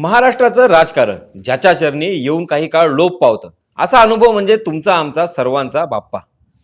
महाराष्ट्राचं राजकारण ज्याच्या चरणी येऊन काही काळ लोप पावतं. असा अनुभव म्हणजे तुमचा आमचा सर्वांचा बाप्पा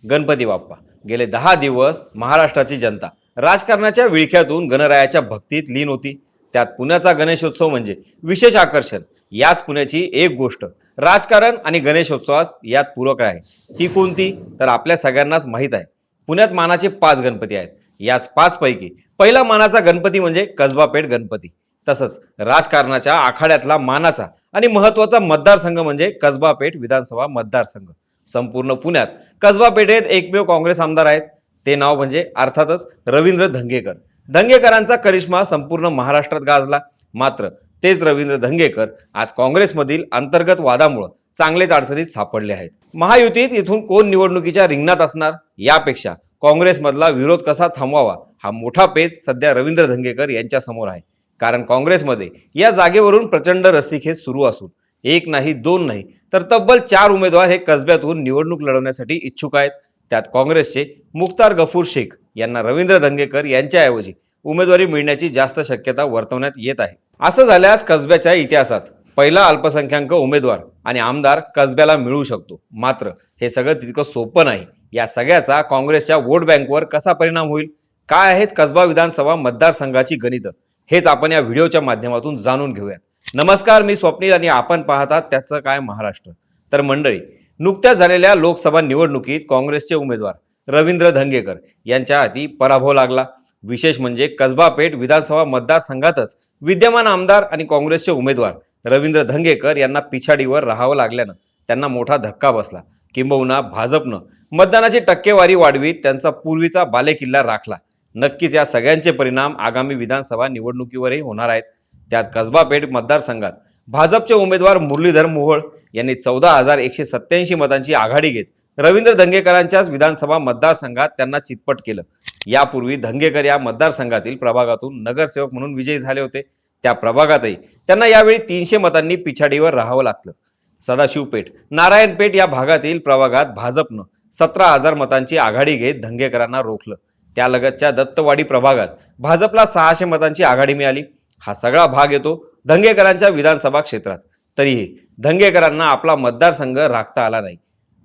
गणपती बाप्पा. गेले दहा दिवस महाराष्ट्राची जनता राजकारणाच्या विळख्यातून गणरायाच्या भक्तीत लीन होती. त्यात पुण्याचा गणेशोत्सव म्हणजे विशेष आकर्षण. याच पुण्याची एक गोष्ट राजकारण आणि गणेशोत्सवास यात पूरक आहे. ती कोणती? तर आपल्या सगळ्यांनाच माहीत आहे. पुण्यात मानाचे पाच गणपती आहेत. याच पाच पैकी पहिला मानाचा गणपती म्हणजे कसबापेठ गणपती. तसंच राजकारणाच्या आखाड्यातला मानाचा आणि महत्त्वाचा मतदारसंघ म्हणजे कसबापेठ विधानसभा मतदारसंघ. संपूर्ण पुण्यात कसबा पेठेत एकमेव काँग्रेस आमदार आहेत. ते नाव म्हणजे अर्थातच रवींद्र धंगेकर. धंगेकरांचा करिश्मा संपूर्ण महाराष्ट्रात गाजला. मात्र तेच रवींद्र धंगेकर आज काँग्रेसमधील अंतर्गत वादामुळं चांगलेच अडचणीत सापडले आहेत. महायुतीत इथून कोण निवडणुकीच्या रिंगणात असणार? यापेक्षा काँग्रेसमधला विरोध कसा थांबवावा? हा मोठा पेच सध्या रवींद्र धंगेकर यांच्यासमोर आहे. कारण काँग्रेसमध्ये या जागेवरून प्रचंड रस्सीखेच सुरू असून एक नाही दोन नाही तर तब्बल चार उमेदवार हे कसब्यातून निवडणूक लढवण्यासाठी इच्छुक आहेत. त्यात काँग्रेसचे मुख्तार गफूर शेख यांना रवींद्र धंगेकर यांच्याऐवजी उमेदवारी मिळण्याची जास्त शक्यता वर्तवण्यात येत आहे. असं झाल्यास कसब्याच्या इतिहासात पहिला अल्पसंख्याक उमेदवार आणि आमदार कसब्याला मिळू शकतो. मात्र हे सगळं तितकं सोपं नाही. या सगळ्याचा काँग्रेसच्या वोट बँकवर कसा परिणाम होईल? काय आहेत कसबा विधानसभा मतदारसंघाची गणितं? हेच आपण या व्हिडिओच्या माध्यमातून जाणून घेऊयात. नमस्कार मी स्वप्नील आणि आपण पाहतात त्याचं काय महाराष्ट्र. तर मंडळी नुकत्याच झालेल्या लोकसभा निवडणुकीत काँग्रेसचे उमेदवार रवींद्र धंगेकर यांच्या हाती पराभव लागला. विशेष म्हणजे कसबा पेठ विधानसभा मतदारसंघातच विद्यमान आमदार आणि काँग्रेसचे उमेदवार रवींद्र धंगेकर यांना पिछाडीवर राहावं लागल्यानं त्यांना मोठा धक्का बसला. किंबहुना भाजपनं मतदानाची टक्केवारी वाढवीत त्यांचा पूर्वीचा बालेकिल्ला राखला. नक्कीच या सगळ्यांचे परिणाम आगामी विधानसभा निवडणुकीवरही होणार आहेत. त्यात कसबा पेठ मतदारसंघात भाजपचे उमेदवार मुरलीधर मोहोळ यांनी चौदा हजार एकशे सत्याऐंशी मतांची आघाडी घेत रवींद्र धंगेकरांच्याच विधानसभा मतदारसंघात त्यांना चितपट केलं. यापूर्वी धंगेकर या मतदारसंघातील प्रभागातून नगरसेवक म्हणून विजयी झाले होते. त्या प्रभागातही त्यांना यावेळी तीनशे मतांनी पिछाडीवर राहावं लागलं. सदाशिवपेठ नारायणपेठ या भागातील प्रभागात भाजपनं सतरा हजार मतांची आघाडी घेत धंगेकरांना रोखलं. त्यालगतच्या दत्तवाडी प्रभागात भाजपला सहाशे मतांची आघाडी मिळाली. हा सगळा भाग येतो धंगेकरांच्या विधानसभा क्षेत्रात. तरीही धंगेकरांना आपला मतदारसंघ राखता आला नाही.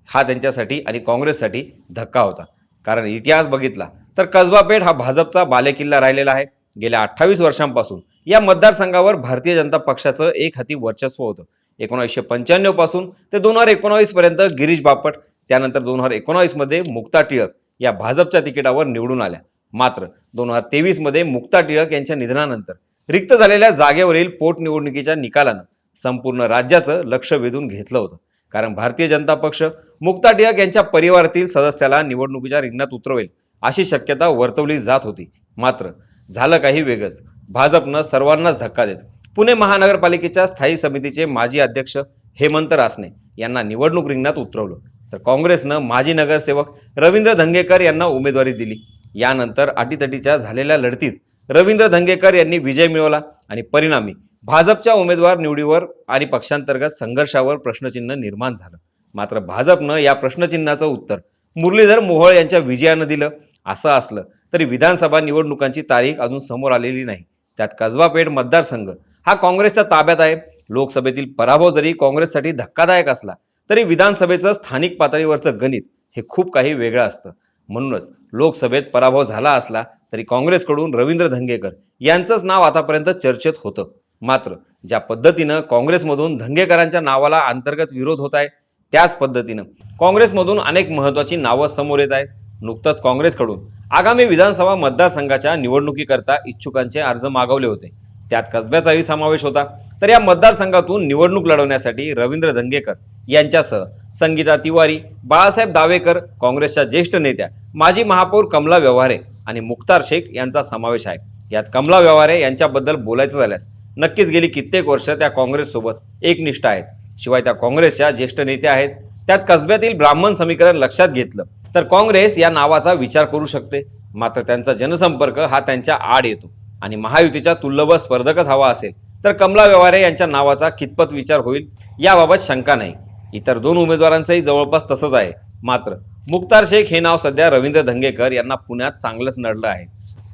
हा त्यांच्यासाठी आणि काँग्रेससाठी धक्का होता. कारण इतिहास बघितला तर कसबा पेठ हा भाजपचा बालेकिल्ला राहिलेला आहे. गेल्या अठ्ठावीस वर्षांपासून या मतदारसंघावर भारतीय जनता पक्षाचं एक हाती वर्चस्व होतं. एकोणीसशे पंच्याण्णवपासून ते दोन हजार एकोणावीस पर्यंत गिरीश बापट त्यानंतर दोन हजार एकोणावीसमध्ये मुक्ता टिळक या भाजपच्या तिकिटावर निवडून आल्या. मात्र दोन हजार तेवीसमध्ये मुक्ता टिळक यांच्या निधनानंतर रिक्त झालेल्या जागेवरील पोटनिवडणुकीच्या निकालानं संपूर्ण राज्याचं लक्ष वेधून घेतलं होतं. कारण भारतीय जनता पक्ष मुक्ता टिळक यांच्या परिवारातील सदस्याला निवडणुकीच्या रिंगणात उतरवेल अशी शक्यता वर्तवली जात होती. मात्र झालं काही वेगळंच. भाजपनं सर्वांनाच धक्का देत पुणे महानगरपालिकेच्या स्थायी समितीचे माजी अध्यक्ष हेमंत रासने यांना निवडणूक रिंगणात उतरवलं. तर काँग्रेसनं माजी नगरसेवक रवींद्र धंगेकर यांना उमेदवारी दिली. यानंतर अटीतटीच्या झालेल्या लढतीत रवींद्र धंगेकर यांनी विजय मिळवला आणि परिणामी भाजपच्या उमेदवार निवडीवर आणि पक्षांतर्गत संघर्षावर प्रश्नचिन्ह निर्माण झालं. मात्र भाजपनं या प्रश्नचिन्हाचं उत्तर मुरलीधर मोहोळ यांच्या विजयानं दिलं. असं असलं तरी विधानसभा निवडणुकांची तारीख अजून समोर आलेली नाही. त्यात कसबापेठ मतदारसंघ हा काँग्रेसच्या ताब्यात आहे. लोकसभेतील पराभव जरी काँग्रेससाठी धक्कादायक असला तरी विधानसभेचं स्थानिक पातळीवरचं गणित हे खूप काही वेगळं असतं. म्हणूनच लोकसभेत पराभव झाला असला तरी काँग्रेसकडून रवींद्र धंगेकर यांचंच नाव आतापर्यंत चर्चेत होतं. मात्र ज्या पद्धतीनं काँग्रेसमधून धंगेकरांच्या नावाला अंतर्गत विरोध होत आहे त्याच पद्धतीनं काँग्रेसमधून अनेक महत्त्वाची नावं समोर येत आहेत. नुकतंच काँग्रेसकडून आगामी विधानसभा मतदारसंघाच्या निवडणुकीकरता इच्छुकांचे अर्ज मागवले होते. त्यात कसब्याचाही समावेश होता. तर या मतदारसंघातून निवडणूक लढवण्यासाठी रवींद्र धंगेकर यांच्यासह संगीता तिवारी बाळासाहेब दावेकर काँग्रेसच्या ज्येष्ठ नेत्या माजी महापौर कमला व्यवहारे आणि मुख्तार शेख यांचा समावेश आहे. यात कमला व्यवहारे यांच्याबद्दल बोलायचं झाल्यास नक्कीच गेली कित्येक वर्ष त्या काँग्रेससोबत एकनिष्ठ आहेत. शिवाय त्या काँग्रेसच्या ज्येष्ठ नेत्या आहेत. त्यात कसब्यातील ब्राह्मण समीकरण लक्षात घेतलं तर काँग्रेस या नावाचा विचार करू शकते. मात्र त्यांचा जनसंपर्क हा त्यांच्या आड येतो आणि महायुतीच्या तुल्यबळ स्पर्धकच हवा असेल तर कमला व्यवहारे यांच्या नावाचा कितपत विचार होईल याबाबत शंका नाही. इतर दोन उमेदवारांचंही जवळपास तसंच आहे. मात्र मुक्तार शेख हे नाव सध्या रवींद्र धंगेकर यांना पुण्यात चांगलंच नडलं आहे.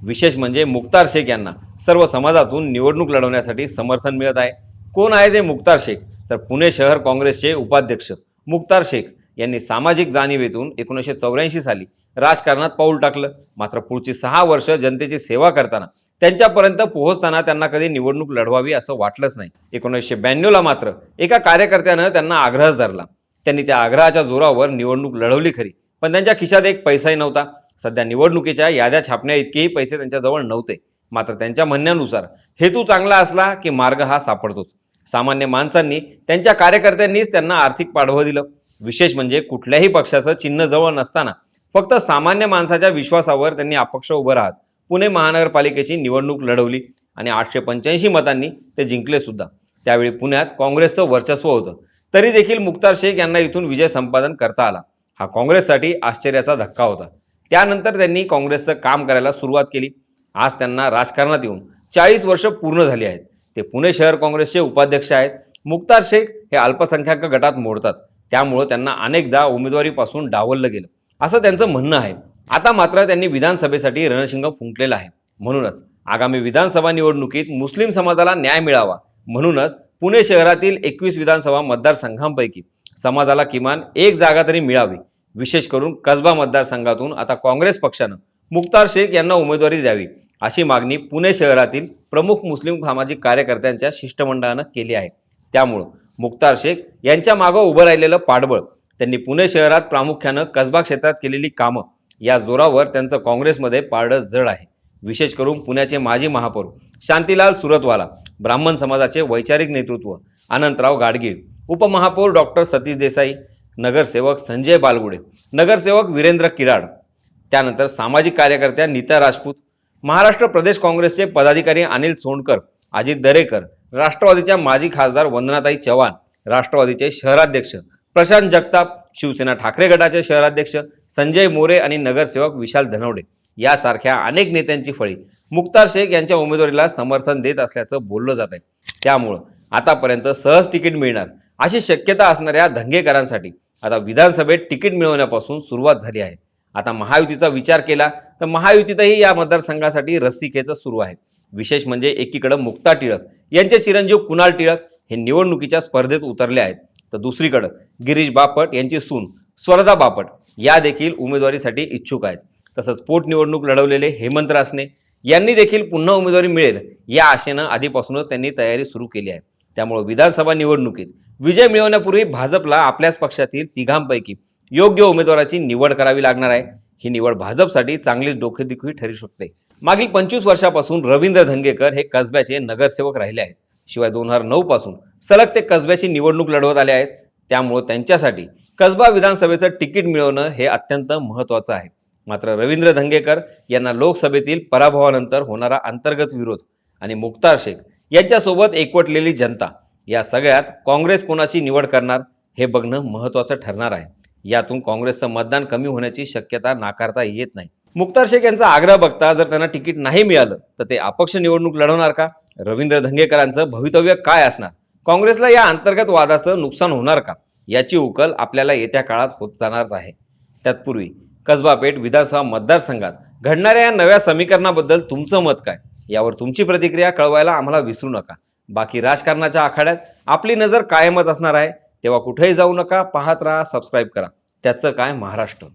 विशेष म्हणजे मुक्तार शेख यांना सर्व समाजातून निवडणूक लढवण्यासाठी समर्थन मिळत आहे. कोण आहे ते मुक्तार शेख? तर पुणे शहर काँग्रेसचे उपाध्यक्ष मुक्तार शेख यांनी सामाजिक जाणीवेतून एकोणीसशे चौऱ्याऐंशी साली राजकारणात पाऊल टाकलं. मात्र पुढची सहा वर्ष जनतेची सेवा करताना त्यांच्यापर्यंत पोहोचताना त्यांना कधी निवडणूक लढवावी असं वाटलंच नाही. एकोणीसशे ब्याण्णवला मात्र एका कार्यकर्त्यानं त्यांना आग्रहच धरला. त्यांनी त्या आग्रहाच्या जोरावर निवडणूक लढवली खरी. पण त्यांच्या खिशात एक पैसाही नव्हता. सध्या निवडणुकीच्या याद्या छापण्या इतकेही पैसे त्यांच्याजवळ नव्हते. मात्र त्यांच्या म्हणण्यानुसार हेतू चांगला असला की मार्ग हा सापडतोच. सामान्य माणसांनी त्यांच्या कार्यकर्त्यांनीच त्यांना आर्थिक पाठबळ दिलं. विशेष म्हणजे कुठल्याही पक्षाचं चिन्ह जवळ नसताना फक्त सामान्य माणसाच्या विश्वासावर त्यांनी अपक्ष उभं राहत पुणे महानगरपालिकेची निवडणूक लढवली आणि आठशे पंच्याऐंशी मतांनी ते जिंकले सुद्धा. त्यावेळी पुण्यात काँग्रेसचं वर्चस्व होतं. तरी देखील मुक्तार शेख यांना इथून विजय संपादन करता आला. हा काँग्रेससाठी आश्चर्याचा धक्का होता. त्यानंतर त्यांनी काँग्रेसचं काम करायला सुरुवात केली. आज त्यांना राजकारणात येऊन चाळीस वर्ष पूर्ण झाली आहेत. ते पुणे शहर काँग्रेसचे उपाध्यक्ष आहेत. मुक्तार शेख हे अल्पसंख्याक गटात मोडतात. त्यामुळं त्यांना अनेकदा उमेदवारीपासून डावललं गेलं. असं त्यांचं म्हणणं आहे. आता मात्र त्यांनी विधानसभेसाठी रणशिंग फुंकलेला आहे. म्हणूनच आगामी विधानसभा निवडणुकीत मुस्लिम समाजाला न्याय मिळावा. म्हणूनच पुणे शहरातील एकवीस विधानसभा मतदारसंघांपैकी समाजाला किमान एक जागा तरी मिळावी. विशेष करून कसबा मतदारसंघातून आता काँग्रेस पक्षानं मुक्तार शेख यांना उमेदवारी द्यावी अशी मागणी पुणे शहरातील प्रमुख मुस्लिम सामाजिक कार्यकर्त्यांच्या शिष्टमंडळानं केली आहे. त्यामुळं मुक्तार शेख यांच्या मागं उभं राहिलेलं पाठबळ त्यांनी पुणे शहरात प्रामुख्यानं कसबा क्षेत्रात केलेली कामं या जोरावर त्यांचं काँग्रेसमध्ये पारडं जड आहे. विशेष करून पुण्याचे माजी महापौर शांतीलाल सुरतवाला ब्राह्मण समाजाचे वैचारिक नेतृत्व अनंतराव गाडगीळ उपमहापौर डॉक्टर सतीश देसाई नगरसेवक संजय बालगुडे नगरसेवक वीरेंद्र किराड त्यानंतर सामाजिक कार्यकर्त्या नीता राजपूत महाराष्ट्र प्रदेश काँग्रेसचे पदाधिकारी अनिल सोंडकर अजित दरेकर राष्ट्रवादीच्या माजी खासदार वंदनाताई चव्हाण राष्ट्रवादीचे शहराध्यक्ष प्रशांत जगताप शिवसेना ठाकरे गटाचे शहराध्यक्ष संजय मोरे आणि नगरसेवक विशाल धनवडे यासारख्या अनेक नेत्यांची फळी मुक्तार शेख यांच्या उमेदवारीला समर्थन देत असल्याचं बोललं जात आहे. त्यामुळं आतापर्यंत सहज तिकीट मिळणार अशी शक्यता असणाऱ्या धंगेकरांसाठी आता विधानसभेत तिकीट मिळवण्यापासून सुरुवात झाली आहे. आता महायुतीचा विचार केला तर महायुतीतही या मतदारसंघासाठी रस्सीखेच सुरू आहे. विशेष म्हणजे एकीकडं मुक्ता टिळक यांचे चिरंजीव कुणाल टिळक हे निवडणुकीच्या स्पर्धेत उतरले आहेत. तर दुसरीकडं गिरीश बापट यांची सून स्वरदा बापट या देखील उमेदवारीसाठी इच्छुक आहेत. तसंच पोटनिवडणूक लढवलेले हेमंत रासने यांनी देखील पुन्हा उमेदवारी मिळेल या आशेनं आधीपासूनच त्यांनी तयारी सुरू केली आहे. त्यामुळे विधानसभा निवडणुकीत विजय मिळवण्यापूर्वी भाजपला आपल्याच पक्षातील तिघांपैकी योग्य उमेदवाराची निवड करावी लागणार आहे. ही निवड भाजपसाठी चांगलीच डोकेदुखी ठरू शकते. मागील पंचवीस वर्षापासून रवींद्र धंगेकर हे कसब्याचे नगरसेवक राहिले आहेत. शिवाय दोन हजार नऊ पासून सलग ते कसब्याची निवडणूक लढवत आले आहेत. त्यामुळं त्यांच्यासाठी कसबा विधानसभेचं तिकीट मिळवणं हे अत्यंत महत्त्वाचं आहे. मात्र रवींद्र धंगेकर यांना लोकसभेतील पराभवानंतर होणारा अंतर्गत विरोध आणि मुक्तार शेख यांच्यासोबत एकवटलेली जनता या सगळ्यात काँग्रेस कोणाची निवड करणार हे बघणं महत्त्वाचं ठरणार आहे. यातून काँग्रेसचं मतदान कमी होण्याची शक्यता नाकारता येत नाही. मुक्तार शेख यांचा आग्रह बघता जर त्यांना तिकीट नाही मिळालं तर ते अपक्ष निवडणूक लढवणार का? रवींद्र धंगेकरांचं भवितव्य काय असणार? काँग्रेसला या अंतर्गत वादाचं नुकसान होणार का? याची उकल आपल्याला येत्या काळात होत जाणारच आहे. तत्पूर्वी कसबापेठ विधानसभा मतदारसंघात घडणाऱ्या या नव्या समीकरणाबद्दल तुमचं मत काय? यावर तुमची प्रतिक्रिया कळवायला आम्हाला विसरू नका. बाकी राजकारणाच्या आखाड्यात आपली नजर कायमच असणार आहे. तेव्हा कुठेही जाऊ नका पाहत राहा सबस्क्राईब करा. त्याचं काय महाराष्ट्र?